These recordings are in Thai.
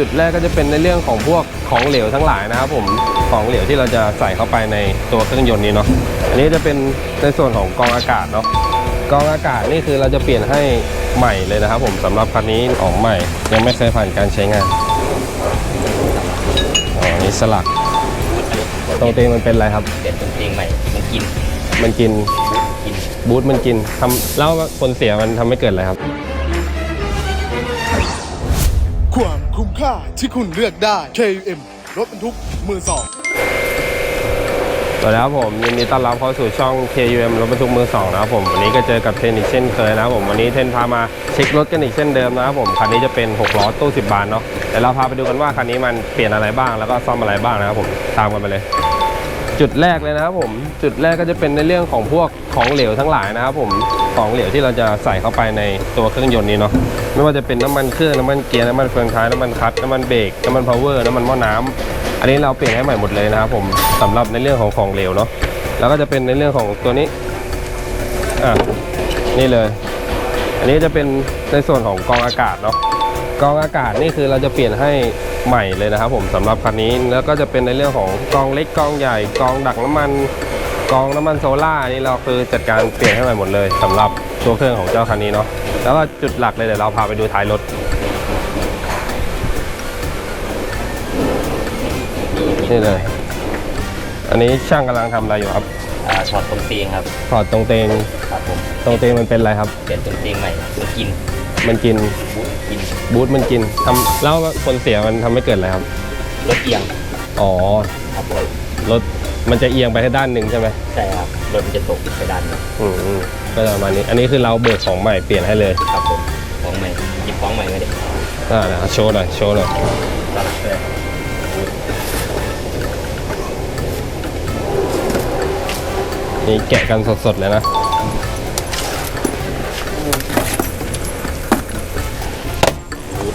จุดแรกก็จะเป็นในเรื่องของพวกของเหลวทั้งหลายนะครับผมของเหลวที่เราจะใส่เข้าไปในตัวเครื่องยนต์นี้เนาะอันนี้จะเป็นในส่วนของกรองอากาศเนาะกรองอากาศนี่คือเราจะเปลี่ยนให้ใหม่เลยนะครับผมสำหรับคันนี้ของใหม่ ยังไม่เคยผ่านการใช้งานอ๋ออันนี่สลักตรงเตงมันเป็นอะไรครับเปลี่ยนเป็นเพลงใหม่มันกินมันกินกินบูทมันกินทำแล้วผลเสียมันทำให้เกิดอะไรครับ ความคุ้มค่าที่คุณเลือกได้ KUM รถบรรทุกมือสองสวัสดีครับผมยินดีต้อนรับเข้าสู่ช่อง KUM รถบรรทุกมือสองนะครับผมวันนี้ก็เจอกับเทนอีกเช่นเคยนะครับผมวันนี้เทนพามาเช็ครถกันอีกเช่นเดิมนะครับผมคันนี้จะเป็น6ล้อตู้10บาทเนาะเดี๋ยวเราพาไปดูกันว่าคันนี้มันเปลี่ยนอะไรบ้างแล้วก็ซ่อมอะไรบ้างนะครับผมตามกันไปเลย จุดแรกเลยนะครับผมจุดแรกก็จะเป็นในเรื่องของพวกของเหลวทั้งหลายนะครับผมของเหลวที่เราจะใส่เข้าไปในตัวเครื่องยนต์นี้เนาะไม่ว่าจะเป็นน้ำมันเครื่องน้ำมันเกียร์น้ำมันเฟืองท้ายน้ำมันคัตน้ำมันเบรกน้ำมันพาวเวอร์น้ำมันหม้อน้ำอันนี้เราเปลี่ยนให้ใหม่หมดเลยนะครับผมสำหรับในเรื่องของของเหลวเนาะแล้วก็จะเป็นในเรื่องของตัวนี้อะนี่เลย อันนี้จะเป็นในส่วนของกองอากาศเนาะกองอากาศนี่คือเราจะเปลี่ยนให้ ใหม่เลยนะครับผมสำหรับคันนี้แล้วก็จะเป็นในเรื่องของกรองเล็กกรองใหญ่กรองดักน้ำมันกรองน้ำมันโซล่าอันนี้เราคือจัดการเปลี่ยนให้ใหม่หมดเลยสำหรับตัวเครื่องของเจ้าคันนี้เนาะแล้วก็จุดหลักเลยเดี๋ยวเราพาไปดูท้ายรถนี่เลย อันนี้ช่างกำลังทำอะไรอยู่ครับอ่าถอดตรงเตียงครับถอดตรงเตงครับผมตรงเตงมันเป็นอะไรครับ เปลี่ยนเป็นเพลงใหม่มันกิน มันกินบูทกินบูทมันกินทำแล้วผลเสียมันทำให้เกิดอะไรครับ รถเอียงอ๋อครับผมรถมันจะเอียงไปให้ด้านหนึ่งใช่ไหมใช่ครับรถมันจะตกไปด้านหนึงอืมอืมก็จะประมาณนี้ อันนี้คือเราเบิกของใหม่เปลี่ยนให้เลยครับผมของใหม่หยิบของใหม่มาดิอ่าเดี๋ยวโชว์หน่อยโชว์หน่อยสลักเลยนี่แกะกันสดๆเลยนะ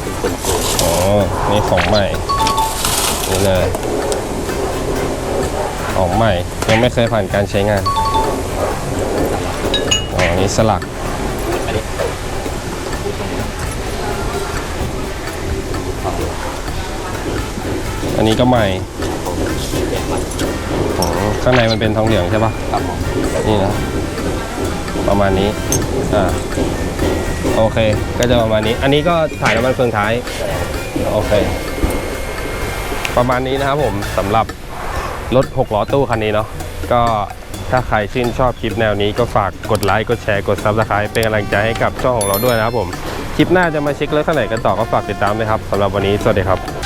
เป็นคนโกงอ๋อ นี่ของใหม่ นี่เลย ของใหม่ ยังไม่เคยผ่านการใช้งาน อ๋อ นี่สลัก อันนี้บูตรงนี้อันนี้ก็ใหม่แยกมาอ๋อข้างในมันเป็นทองเหลืองใช่ปะครับผมนี่นะ ประมาณนี้ อ่า โอเค ก็จะประมาณนี้ อันนี้ก็ถ่ายน้ำมันเฟืองท้าย โอเค ประมาณนี้นะครับผมสำหรับรถ6ล้อตู้คันนี้เนาะ ก็ถ้าใครชื่นชอบคลิปแนวนี้ก็ฝากกดไลค์ กดแชร์ กด Subscribe เป็นกำลังใจให้กับช่องของเราด้วยนะครับผม คลิปหน้าจะมาเช็ครถคันไหนกันต่อก็ฝากติดตามด้วยครับสำหรับวันนี้ สวัสดีครับ